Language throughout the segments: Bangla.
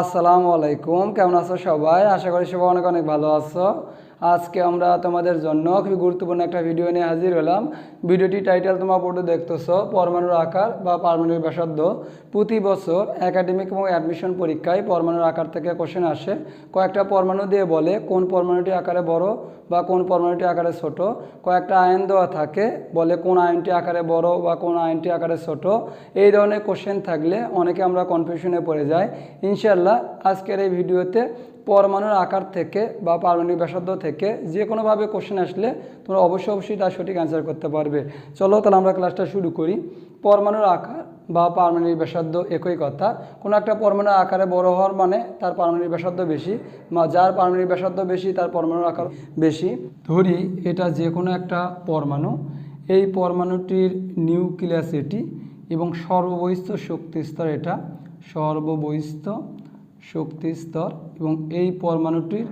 আসসালামু আলাইকুম। কেমন আছো সবাই? আশা করি সবাই অনেক অনেক ভালো আছো। আজকে আমরা তোমাদের জন্য খুবই গুরুত্বপূর্ণ একটা ভিডিও নিয়ে হাজির হলাম। ভিডিওটি টাইটেল তোমার বোর্ডে দেখতেছো, পরমাণুর আকার বা পারমাণবিক ব্যাসার্ধ। প্রতি বছর একাডেমিক এবং অ্যাডমিশন পরীক্ষায় পরমাণুর আকার থেকে কোশ্চেন আসে। কয়েকটা পরমাণু দিয়ে বলে কোন পরমাণুটি আকারে বড় বা কোন পরমাণুটি আকারে ছোট। কয়েকটা আয়ন দেওয়া থাকে, বলে কোন আয়নটি আকারে বড় বা কোন আয়নটি আকারে ছোট। এই ধরনের কোশ্চেন থাকলে অনেকে আমরা কনফিউশনে পড়ে যাই। ইনশাল্লাহ আজকের এই ভিডিওতে পরমাণুর আকার থেকে বা পারমাণবিক ব্যাসার্ধ থেকে যে কোনোভাবে কোশ্চেন আসলে তোমরা অবশ্যই অবশ্যই তার সঠিক অ্যান্সার করতে পারবে। চলো তাহলে আমরা ক্লাসটা শুরু করি। পরমাণুর আকার বা পারমাণবিক ব্যাসার্ধ একই কথা। কোনো একটা পরমাণুর আকারে বড় হওয়ার মানে তার পারমাণবিক ব্যাসার্ধ বেশি যার পারমাণবিক ব্যাসার্ধ বেশি তার পরমাণুর আকার বেশি। ধরি এটা যে কোনো একটা পরমাণু। এই পরমাণুটির নিউক্লিয়াসিটি এবং সর্ববহিস্থ শক্তি স্তর এটা। সর্ববহিস্থ শক্তি স্তর এবং এই পরমাণুটির,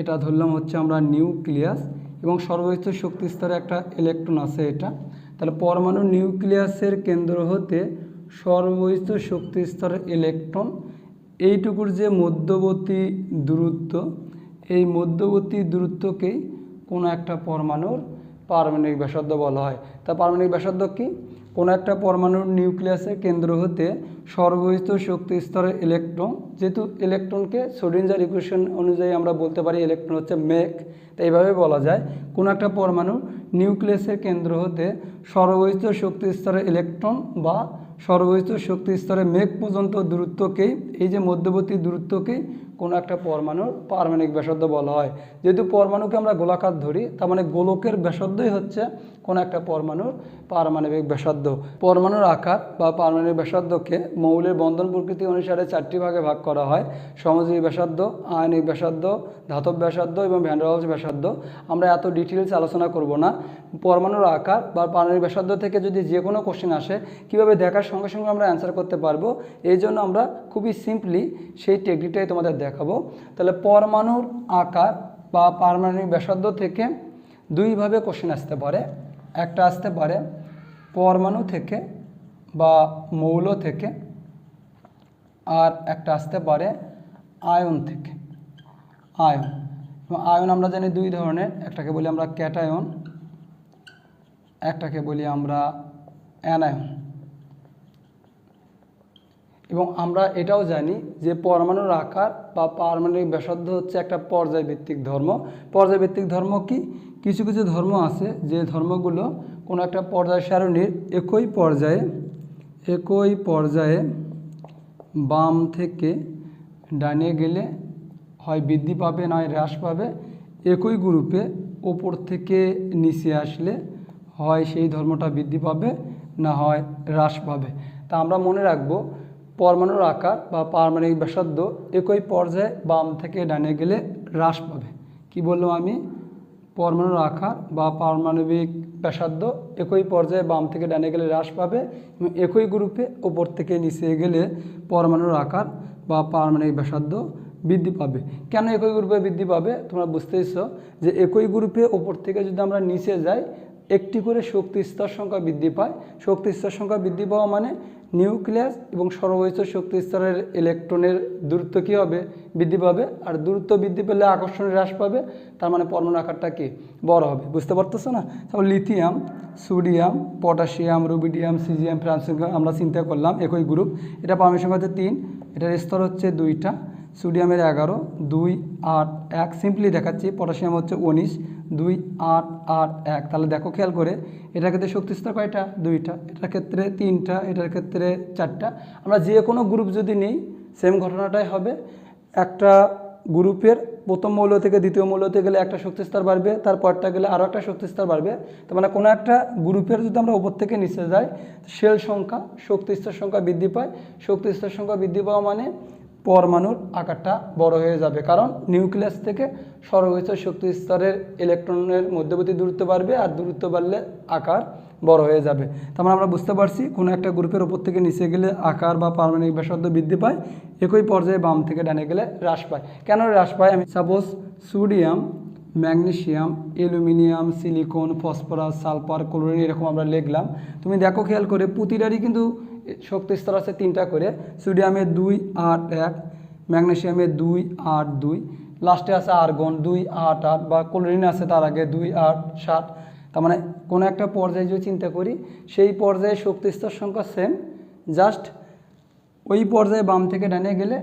এটা ধরলাম হচ্ছে আমরা নিউক্লিয়াস এবং সর্বহিত শক্তি স্তরে একটা ইলেকট্রন আছে এটা। তাহলে পরমাণু নিউক্লিয়াসের কেন্দ্র হতে সর্বহিত শক্তি স্তরের ইলেকট্রন এইটুকুর যে মধ্যবর্তী দূরত্ব, এই মধ্যবর্তী দূরত্বকেই কোনো একটা পরমাণুর পারমাণবিক ব্যাসার্ধ বলা হয়। তা পারমাণবিক ব্যাসার্ধ কি? কোনো একটা পরমাণুর নিউক্লিয়াসের কেন্দ্র হতে সর্বহিত শক্তি স্তরের ইলেকট্রন, যেহেতু ইলেকট্রনকে সোডিনজার ইকুয়েশন অনুযায়ী আমরা বলতে পারি ইলেকট্রন হচ্ছে মেক তো এইভাবে বলা যায়। কোনো একটা পরমাণু নিউক্লিয়াসের কেন্দ্র হতে সর্বহিত শক্তি স্তরের ইলেকট্রন বা সর্বহিত শক্তি স্তরে মেঘ পর্যন্ত দূরত্বকেই এই যে মধ্যবর্তী দূরত্বকেই কোনো একটা পরমাণুর পারমাণবিক ব্যাসার্ধ বলা হয়। যেহেতু পরমাণুকে আমরা গোলাকার ধরি, তার মানে গোলকের ব্যাসার্ধই হচ্ছে কোনো একটা পরমাণুর পারমাণবিক ব্যাসার্ধ। পরমাণুর আকার বা পারমাণবিক ব্যাসার্ধকে মৌলের বন্ধন প্রকৃতি অনুসারে চারটি ভাগে ভাগ করা হয়। সমজীবী ব্যাসার্ধ, আয়নিক ব্যাসার্ধ, ধাতব ব্যাসার্ধ এবং ভ্যান্ডারওয়ালস ব্যাসার্ধ। আমরা এত ডিটেলস আলোচনা করব না। পরমাণুর আকার বা পারমাণবিক ব্যাসার্ধ থেকে যদি যে কোনো কোশ্চেন আসে, কীভাবে দেখার সঙ্গে সঙ্গে আমরা অ্যান্সার করতে পারব, এই জন্য আমরা খুবই সিম্পলি সেই টেকনিকটাই তোমাদের দেখাবো। তাহলে পরমাণুর আকার বা পারমাণবিক ব্যাসার্ধ থেকে দুইভাবে কোশ্চেন আসতে পারে। একটা আসতে পারে পরমাণু থেকে বা মৌল থেকে আর একটা আসতে পারে আয়ন থেকে। আয়ন। আয়ন আমরা জানি দুই ধরনের, একটাকে বলি আমরা ক্যাটায়ন, একটাকে বলি আমরা অ্যানায়ন। এবং আমরা এটাও জানি যে পরমাণুর আকার বা পারমাণবিক ব্যাসার্ধ হচ্ছে একটা পর্যায়ভিত্তিক ধর্ম। পর্যায়ভিত্তিক ধর্ম কি? কিছু কিছু ধর্ম আছে যে ধর্মগুলো কোনো একটা পর্যায় সারণীর একই পর্যায়ে একই পর্যায়ে বাম থেকে ডানে গেলে হয় বৃদ্ধি পাবে, নয় হ্রাস পাবে, একই গ্রুপে ওপর থেকে নিচে আসলে হয় সেই ধর্মটা বৃদ্ধি পাবে, না হয় হ্রাস পাবে। তা আমরা মনে রাখব পরমাণুর আকার বা পারমাণবিক ব্যাসার্ধ একই পর্যায়ে বাম থেকে ডানে গেলে হ্রাস পাবে। কি বললাম আমি? পরমাণুর আকার বা পারমাণবিক ব্যাসার্ধ একই পর্যায়ে বাম থেকে ডানে গেলে হ্রাস পাবে এবং একই গ্রুপে ওপর থেকে নিচে গেলে পরমাণুর আকার বা পারমাণবিক ব্যাসার্ধ বৃদ্ধি পাবে। কেন একই গ্রুপে বৃদ্ধি পাবে? তোমরা বুঝতেইছ যে একই গ্রুপে ওপর থেকে যদি আমরা নিচে যাই একটি করে শক্তি স্তর সংখ্যা বৃদ্ধি পায়। শক্তি স্তর সংখ্যা বৃদ্ধি পাওয়া মানে নিউক্লিয়াস এবং সর্বোচ্চ শক্তি স্তরের ইলেকট্রনের দূরত্ব কী হবে? বৃদ্ধি পাবে। আর দূরত্ব বৃদ্ধি পেলে আকর্ষণ হ্রাস পাবে। তার মানে পরমাণু আকারটা কি? বড় হবে। বুঝতে পারতেছো না? তারপর lithium, sodium, potassium, rubidium, caesium, francium, আমরা চিন্তা করলাম একই গ্রুপ। এটা সংখ্যা হচ্ছে তিন। এটার স্তর হচ্ছে দুইটা। সোডিয়ামের এগারো, দুই, আট, এক। সিম্পলি দেখাচ্ছি পটাশিয়াম হচ্ছে উনিশ, দুই, আট আট, এক। তাহলে দেখো, খেয়াল করে, এটার ক্ষেত্রে শক্তিস্তর কয়টা? দুইটা। এটার ক্ষেত্রে তিনটা, এটার ক্ষেত্রে চারটা। আমরা যে কোনো গ্রুপ যদি নিই সেম ঘটনাটাই হবে। একটা গ্রুপের প্রথম মৌল থেকে দ্বিতীয় মৌলতে গেলে একটা শক্তিস্তর বাড়বে, তারপরটা গেলে আরও একটা শক্তিস্তর বাড়বে। তার মানে কোনো একটা গ্রুপের যদি আমরা উপর থেকে নিচে যাই সেল সংখ্যা শক্তিস্তর সংখ্যা বৃদ্ধি পায়। শক্তিস্তর সংখ্যা বৃদ্ধি পাওয়া মানে পরমাণুর আকারটা বড় হয়ে যাবে। কারণ নিউক্লিয়াস থেকে সর্বোচ্চ শক্তি স্তরের ইলেকট্রনের মধ্যবর্তী দূরত্ব বাড়বে আর দূরত্ব বাড়লে আকার বড় হয়ে যাবে। তার মানে আমরা বুঝতে পারছি কোনো একটা গ্রুপের ওপর থেকে নিচে গেলে আকার বা পারমাণবিক ব্যাসার্ধ বৃদ্ধি পায়, একই পর্যায়ে বাম থেকে ডানে গেলে হ্রাস পায়। কেন হ্রাস পায়? আমি suppose sodium magnesium aluminium silicon phosphorus sulphur chlorine এরকম আমরা লিখলাম। তুমি দেখো, খেয়াল করে প্রতিটারই কিন্তু শক্তি স্তর আছে তিনটা করে। সোডিয়ামে দুই, আট, এক, ম্যাগনেশিয়ামে দুই, আট, দুই, লাস্টে আছে আর্গন, দুই, আট আট বা ক্লোরিন আছে তার আগে দুই, আট, সাত। তার মানে কোনো একটা পর্যায়ে যদি চিন্তা করি, সেই পর্যায়ে শক্তি স্তর সংখ্যা সেম জাস্ট ওই পর্যায়ে বাম থেকে ডানে গেলে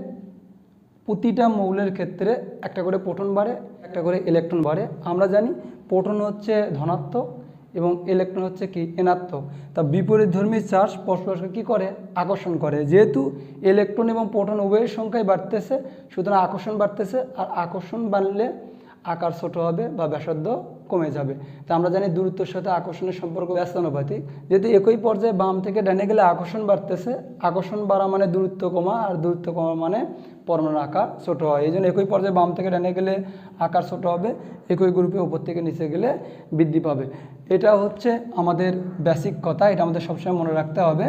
প্রতিটা মৌলের ক্ষেত্রে একটা করে প্রোটন বাড়ে, একটা করে ইলেকট্রন বাড়ে। আমরা জানি প্রোটন হচ্ছে ধনাত্মক এবং ইলেকট্রন হচ্ছে কি? ঋণাত্মক। তা বিপরীত ধর্মী চার্জ পরস্পরকে কী করে? আকর্ষণ করে। যেহেতু ইলেকট্রন এবং প্রোটন উভয়ের সংখ্যাই বাড়তেছে, সুতরাং আকর্ষণ বাড়তেছে, আর আকর্ষণ বাড়লে আকার ছোট হবে বা ব্যাসার্ধ কমে যাবে। তা আমরা জানি দূরত্বের সাথে আকর্ষণের সম্পর্ক ব্যস্তানুপাতিক। যেহেতু একই পর্যায়ে বাম থেকে ডানে গেলে আকর্ষণ বাড়তেছে, আকর্ষণ বাড়া মানে দূরত্ব কমা আর দূরত্ব কমা মানে পরমাণুর আকার ছোট হয়। এই জন্য একই পর্যায়ে বাম থেকে ডানে গেলে আকার ছোট হবে, একই গ্রুপে উপর থেকে নিচে গেলে বৃদ্ধি পাবে। এটা হচ্ছে আমাদের বেসিক কথা, এটা আমাদের সবসময় মনে রাখতে হবে।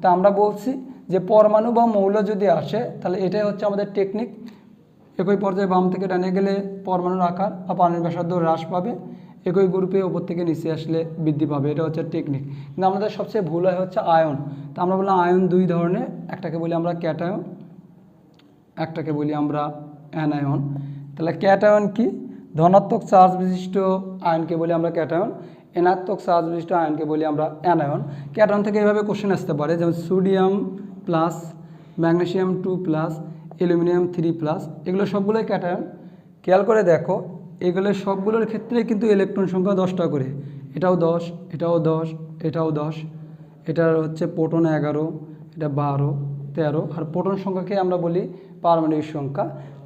তা আমরা বলছি যে পরমাণু বা মৌল যদি আসে, তাহলে এটাই হচ্ছে আমাদের টেকনিক একই পর্যায়ে বাম থেকে ডানে গেলে পরমাণুর আকার বা পানির ব্যাসার্ধ হ্রাস পাবে। একই গ্রুপে ওপর থেকে নিচে আসলে বৃদ্ধি পাবে। এটা হচ্ছে টেকনিক কিন্তু আমাদের সবচেয়ে ভুল হয় হচ্ছে আয়ন। তা আমরা বললাম আয়ন দুই ধরনের। একটাকে বলি আমরা ক্যাটায়ন একটাকে বলি আমরা অ্যানায়ন তাহলে ক্যাটায়ন কি? ধনাত্মক চার্জ বিশিষ্ট আয়নকে বলি আমরা ক্যাটায়ন এনাত্মক চার্জ বিশিষ্ট আয়নকে বলি আমরা অ্যানায়ন ক্যাটায়ন থেকে এভাবে কোশ্চেন আসতে পারে, যেমন sodium plus magnesium two plus aluminium three plus এগুলো সবগুলোই ক্যাটায়ন খেয়াল করে দেখো এগুলো সবগুলোর ক্ষেত্রে কিন্তু ইলেকট্রন সংখ্যা দশটা করে। এটাও দশ এটাও দশ এটাও দশ। এটার হচ্ছে প্রোটন এগারো, এটা বারো, তেরো। আর প্রোটন সংখ্যাকে আমরা বলি পারমাণবিক সংখ্যা।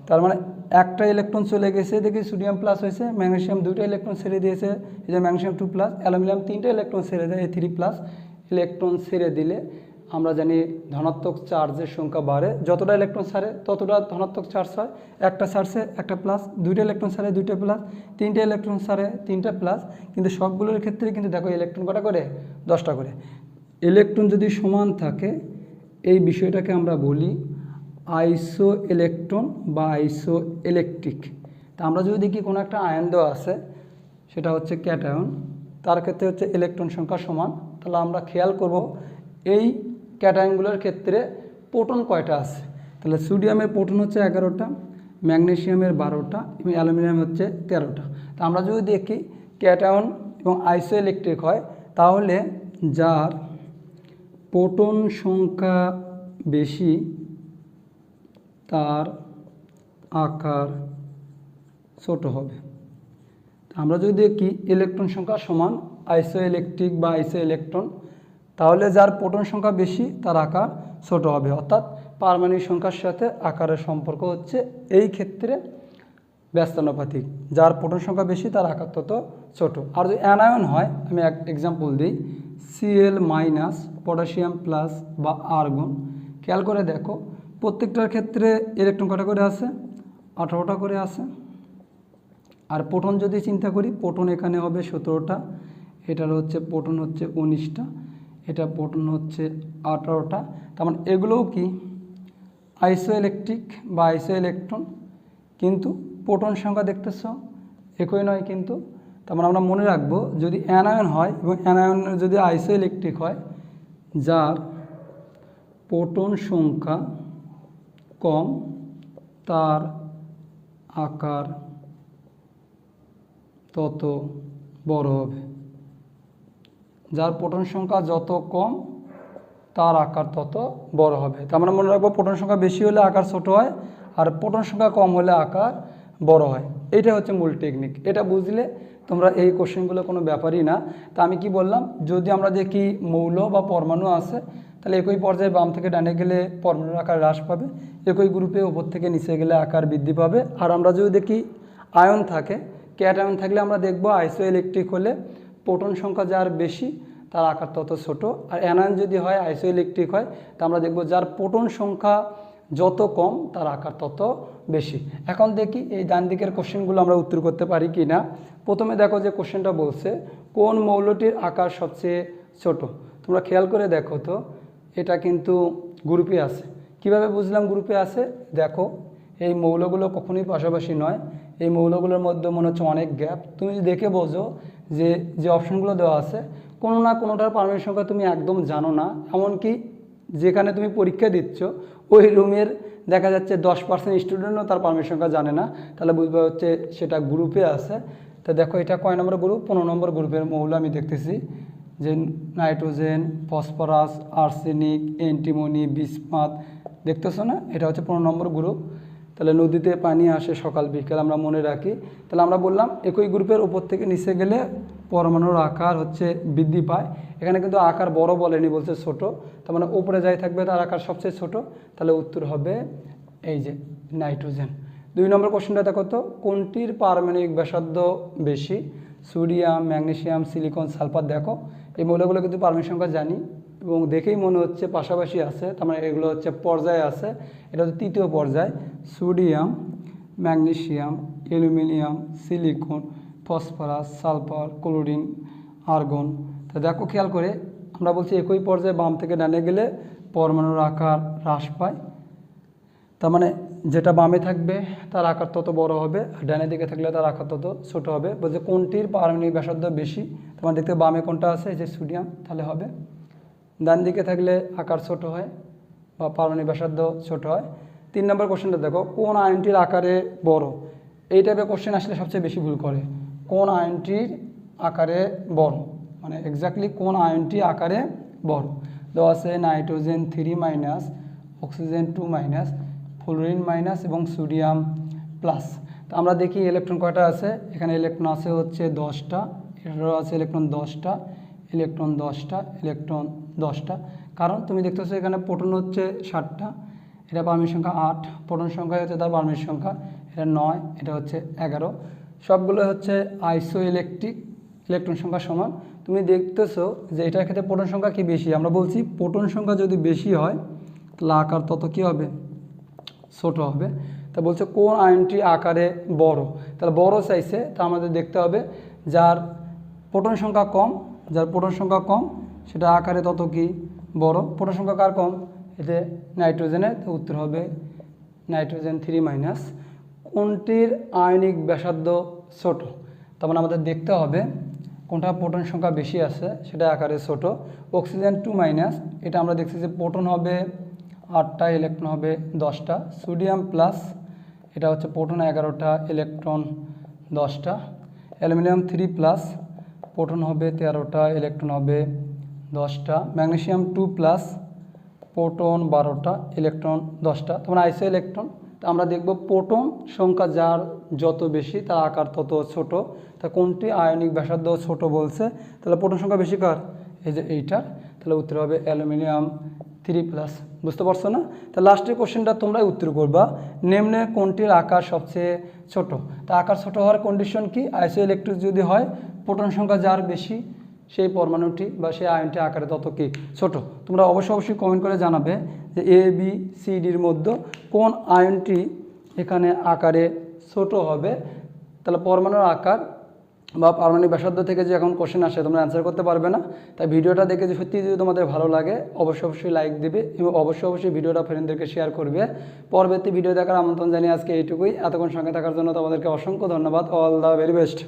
তার মানে একটা ইলেকট্রন চলে গেছে, দেখি সোডিয়াম প্লাস হয়েছে ম্যাগনেশিয়াম দুটো ইলেকট্রন ছেড়ে দিয়েছে, এই যে ম্যাগনেসিয়াম টু প্লাস অ্যালুমিনিয়াম তিনটে ইলেকট্রন ছেড়ে দেয় থ্রি প্লাস ইলেকট্রন ছেড়ে দিলে আমরা জানি ধনাত্মক চার্জের সংখ্যা বাড়ে। যতটা ইলেকট্রন ছাড়ে, ততটা ধনাত্মক চার্জ হয়। একটা ছাড়ছে একটা প্লাস দুইটা ইলেকট্রন ছাড়ে, দুইটা প্লাস তিনটে ইলেকট্রন ছাড়ে, তিনটা প্লাস কিন্তু সবগুলোর ক্ষেত্রে কিন্তু দেখো ইলেকট্রন কটা করে? দশটা করে। ইলেকট্রন যদি সমান থাকে, এই বিষয়টাকে আমরা বলি আইসো ইলেকট্রন বা আইসো ইলেকট্রিক তা আমরা যদি দেখি কোনো একটা আয়ন দেওয়া আছে, সেটা হচ্ছে ক্যাটায়ন তার ক্ষেত্রে হচ্ছে ইলেকট্রন সংখ্যা সমান। তাহলে আমরা খেয়াল করব, এই ক্যাটায়নগুলোর ক্ষেত্রে প্রোটন কয়টা আছে? তাহলে সোডিয়ামের প্রোটন হচ্ছে এগারোটা, ম্যাগনেশিয়ামের বারোটা এবং অ্যালুমিনিয়াম হচ্ছে তেরোটা। তা আমরা যদি দেখি ক্যাটায়ন এবং আইসো ইলেকট্রিক হয়, তাহলে যার প্রোটন সংখ্যা বেশি, তার আকার ছোট হবে। আমরা যদি দেখি ইলেকট্রন সংখ্যা সমান আইসো ইলেকট্রিক বা আইসো ইলেকট্রন তাহলে যার প্রোটন সংখ্যা বেশি, তার আকার ছোট হবে। অর্থাৎ পারমাণবিক সংখ্যার সাথে আকারের সম্পর্ক হচ্ছে এই ক্ষেত্রে ব্যস্তানুপাতিক। যার প্রোটন সংখ্যা বেশি, তার আকার তত ছোট। আর যদি অ্যানায়ন হয়, আমি এক এক্সাম্পল দিই সিএল মাইনাস পটাশিয়াম প্লাস বা আর্গন খেয়াল করে দেখো, প্রত্যেকটার ক্ষেত্রে ইলেকট্রন কটা করে আছে আঠারোটা করে আছে আর প্রোটন যদি চিন্তা করি, প্রোটন এখানে হবে সতেরোটা, এটার হচ্ছে, প্রোটন হচ্ছে উনিশটা। এটা প্রোটন হচ্ছে আঠারোটা। তার মানে এগুলোও কি? আইসো ইলেকট্রিক বা আইসো ইলেকট্রন কিন্তু প্রোটন সংখ্যা দেখতেছ? একই নয় কিন্তু। তার মানে আমরা মনে রাখব, যদি অ্যানায়ন হয় এবং অ্যানায়ন যদি আইসো ইলেকট্রিক হয়, যার প্রোটন সংখ্যা কম, তার আকার তত বড় হবে। যার প্রোটন সংখ্যা যত কম, তার আকার তত বড় হবে। তো আমরা মনে রাখব প্রোটন সংখ্যা বেশি হলে আকার ছোট হয়, আর প্রোটন সংখ্যা কম হলে আকার বড় হয়। এটা হচ্ছে মূল টেকনিক এটা বুঝলে তোমরা এই কোশ্চেনগুলো কোনো ব্যাপারই না। তা আমি কি বললাম? যদি আমরা দেখি মৌল বা পরমাণু আছে, তাহলে একই পর্যায়ে বাম থেকে ডানে গেলে পরমাণুর আকার হ্রাস পাবে, একই গ্রুপে ওপর থেকে নিচে গেলে আকার বৃদ্ধি পাবে। আর আমরা যদি দেখি আয়ন থাকে, ক্যাট আয়ন থাকলে আমরা দেখব আইসো ইলেকট্রিক হলে প্রোটন সংখ্যা যার বেশি তার আকার তত ছোট। আর অ্যানায়ন যদি হয় আইসো ইলেকট্রিক হয়, তা আমরা দেখব যার প্রোটন সংখ্যা যত কম, তার আকার তত বেশি। এখন দেখি এই ডান দিকের কোশ্চেনগুলো আমরা উত্তর করতে পারি কি না প্রথমে দেখো যে কোশ্চেনটা বলছে, কোন মৌলটির আকার সবচেয়ে ছোট? তোমরা খেয়াল করে দেখো তো, এটা কিন্তু গ্রুপে আছে। কীভাবে বুঝলাম গ্রুপে আছে? দেখো, এই মৌলগুলো কখনোই পাশাপাশি নয়। এই মৌলগুলোর মধ্যে মনে হচ্ছে অনেক গ্যাপ তুমি দেখে বোঝো যে যে অপশনগুলো দেওয়া আছে কোনো না কোনোটার পারমাণবিক সংখ্যা তুমি একদম জানো না। এমনকি যেখানে তুমি পরীক্ষা দিচ্ছ, ওই রুমের দেখা যাচ্ছে দশ পার্সেন্ট স্টুডেন্টও তার পারমিট সংখ্যা জানে না। তাহলে বুঝবে হচ্ছে সেটা গ্রুপে আছে। তো দেখো এটা কয় নম্বর গ্রুপ পনেরো নম্বর গ্রুপের মৌল আমি দেখতেছি। যে nitrogen, phosphorus, arsenic, antimony, bismuth, দেখতেছো না? এটা হচ্ছে পনেরো নম্বর গ্রুপ তাহলে নদীতে পানি আসে সকাল বিকেল, আমরা মনে রাখি। তাহলে আমরা বললাম একই গ্রুপের উপর থেকে নিচে গেলে পরমাণুর আকার হচ্ছে বৃদ্ধি পায়। এখানে কিন্তু আকার বড় বলেনি বলছে ছোট। তার মানে উপরে যাই থাকবে তার আকার সবচেয়ে ছোট, তাহলে উত্তর হবে এই যে নাইট্রোজেন। দুই নম্বর কোশ্চেনটা দেখো তো, কোনটির পারমাণবিক ব্যাসার্ধ বেশি? সোডিয়াম, ম্যাগনেসিয়াম, সিলিকন, সালফার দেখো। এই মৌলগুলো কিন্তু পারমাণবিক সংখ্যা জানি এবং দেখেই মনে হচ্ছে পাশাপাশি আছে, তার মানে এগুলো হচ্ছে পর্যায়ে আছে। এটা হচ্ছে তৃতীয় পর্যায়। Sodium, magnesium, aluminium, silicon phosphorus, sulphur, chlorine, argon. তা দেখো খেয়াল করে, আমরা বলছি একই পর্যায়ে বাম থেকে ডানে গেলে পরমাণুর আকার হ্রাস পায়। তার মানে যেটা বামে থাকবে, তার আকার তত বড় হবে, আর ডানের দিকে থাকলে তার আকার তত ছোটো হবে। বলছে কোনটির পারমাণবিক ব্যাসার্ধ বেশি? তোমার দেখতে বামে কোনটা আছে যে সোডিয়াম, তাহলে হবে। ডান দিকে থাকলে আকার ছোট হয় বা পারমাণবিক ব্যাসার্ধ ছোট হয়। তিন নম্বর কোশ্চেনটা দেখো, কোন আয়নটির আকারে বড়? এই টাইপের কোশ্চেন আসলে সবচেয়ে বেশি ভুল করে। কোন আয়নটির আকারে বড় মানে এক্স্যাক্টলি কোন আয়নটি আকারে বড় দেওয়া আছে nitrogen three minus, oxygen two minus, fluorine minus এবং সোডিয়াম প্লাস। তো আমরা দেখি ইলেকট্রন কয়টা আছে? এখানে ইলেকট্রন আছে হচ্ছে দশটা, এটারও আছে ইলেকট্রন দশটা ইলেকট্রন দশটা ইলেকট্রন দশটা। কারণ তুমি দেখতেছো এখানে প্রোটন হচ্ছে ষাটটা, এটা পারমিট সংখ্যা আট, প্রোটন সংখ্যা হচ্ছে তার পারমিট সংখ্যা, এটা নয়, এটা হচ্ছে এগারো। সবগুলো হচ্ছে আইসো ইলেকট্রিক ইলেকট্রন সংখ্যা সমান। তুমি দেখতেছো যে এটার ক্ষেত্রে প্রোটন সংখ্যা কি বেশি? আমরা বলছি প্রোটন সংখ্যা যদি বেশি হয়, তাহলে আকার তত কী হবে? ছোট হবে। তা বলছে কোন আয়নটি আকারে বড়? তাহলে বড় চাইছে, তা আমাদের দেখতে হবে যার প্রোটন সংখ্যা কম, যার প্রোটন সংখ্যা কম, সেটা আকারে তত কি বড়? প্রোটন সংখ্যা কার কম? এতে নাইট্রোজেনের উত্তর হবে নাইট্রোজেন থ্রি মাইনাস। কোনটির আয়নিক ব্যাসার্ধ ছোট। তার মানে আমাদের দেখতে হবে কোনটা প্রোটন সংখ্যা বেশি আছে, সেটা আকারে ছোট। অক্সিজেন টু মাইনাস এটা আমরা দেখছি যে প্রোটন হবে আটটা ইলেকট্রন হবে দশটা। সোডিয়াম প্লাস এটা হচ্ছে প্রোটন এগারোটা ইলেকট্রন দশটা। অ্যালুমিনিয়াম থ্রি প্লাস প্রোটন হবে তেরোটা ইলেকট্রন হবে দশটা। ম্যাগনেসিয়াম টু প্লাস প্রোটন বারোটা ইলেকট্রন দশটা। তোমার আইসো ইলেকট্রন আমরা দেখব প্রোটন সংখ্যা যার যত বেশি, তার আকার তত ছোট। তা কোনটি? আয়নিক ব্যাসার্ধ ছোট বলছে। তাহলে প্রোটন সংখ্যা বেশি কার? এই যে এইটা তাহলে উত্তর হবে অ্যালুমিনিয়াম থ্রি প্লাস। বুঝতে পারছ না? তা লাস্টের কোশ্চেনটা তোমরাই উত্তর করবা। নিম্নে কোনটির আকার সবচেয়ে ছোট? তা আকার ছোট হওয়ার কন্ডিশন কি? আইসো ইলেকট্রিক যদি হয়, প্রোটন সংখ্যা যার বেশি সেই পরমাণুটি বা সেই আয়নটি আকারে তত কি? ছোট। তোমরা অবশ্যই অবশ্যই কমেন্ট করে জানাবে যে এ বি সি ডির মধ্যে কোন আয়নটি এখানে আকারে ছোট হবে? তাহলে পরমাণুর আকার বা পারমাণবিক ব্যাসার্ধ থেকে যে এখন কোশ্চেন আসে, তোমরা অ্যান্সার করতে পারবে না। তাই ভিডিওটা দেখে যে সত্যি যদি তোমাদের ভালো লাগে অবশ্যই অবশ্যই লাইক দিবে এবং অবশ্যই অবশ্যই ভিডিওটা ফ্রেন্ডদেরকে শেয়ার করবে। পরবর্তী ভিডিও দেখার আমন্ত্রণ জানিয়ে আজকে এইটুকুই। এতক্ষণ সঙ্গে থাকার জন্য তোমাদেরকে অসংখ্য ধন্যবাদ। All the very best